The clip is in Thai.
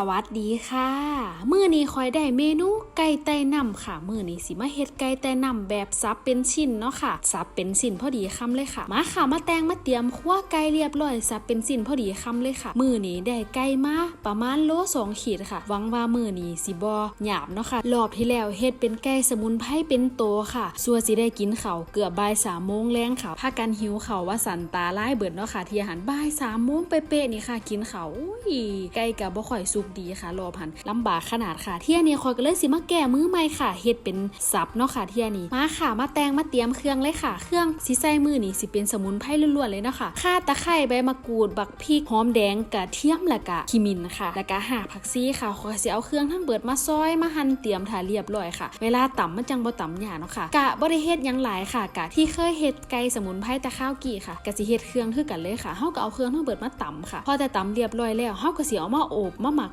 สวัสดีค่ะมื้อนี้คอยได้เมนูไก่ไต้น้ำค่ะมื้อนี้สิมาเฮ็ดไก่ไต้น้ำแบบซับเป็นชิ้นเนาะค่ะซับเป็นชิ้นพอดีคำเลยค่ะ มาค่ะมาแตงมาเตรียมคั่วไก่เรียบร้อยซับเป็นชิ้นพอดีคำเลยค่ะมื้อนี้ได้ไก่มาประมาณโลสองขีดค่ะหวังว่ามื้อนี้สิบ่หยาบเนาะค่ะรอบที่แล้วเฮ็ดเป็นไก่สมุนไพรเป็นโตค่ะส่วสิได้กินเขาเกือบบ่ายสามโมงแรงค่ะพากันหิวเขาว่าสันตาลายเบิดเนาะค่ะที่อาหารบ่ายสามโมงเป๊ะๆนี่ค่ะ กินเขาอุ้ยไก่กับบ่ค่อยสุกดีค่ะรอพันลำบากขนาดค่ะ เที่ยนี้คอยก็เลยสิมาแก้มือใหม่ค่ะเฮ็ดเป็นซับเนาะค่ะเที่ยนี้มาค่ะ มาแตงมาเตรียมเครื่องเลยค่ะ เครื่องสิใส่มือนี่สิเป็นสมุนไพรล้วนๆเลยเนาะค่ะข่าตะไคร้ใบมะกรูด บักพริกหอมแดงกระเทียมแล้วก็ขิมินค่ะแล้วก็หาผักซีค่ะคอยสิเอาเครื่องทั้งเบิดมาซอยมาหั่นเตรียมถ่าเรียบร้อยค่ะ เวลาต่ำมันจังบ่ต่ำหยาเนาะค่ะกะบ่ได้เฮ็ดยังหลายค่ะกะที่เคยเฮ็ดไก่สมุนไพรแต่ข้าวกี่ค่ะกะสิเฮ็ดเครื่องคือกันเลยค่ะเฮาก็เอาเครื่องทั้งเบิดมาตำค่ะ พอแต่ตำเรียบร้อยแล้วเฮาก็สิเอามาโอบมาหมัก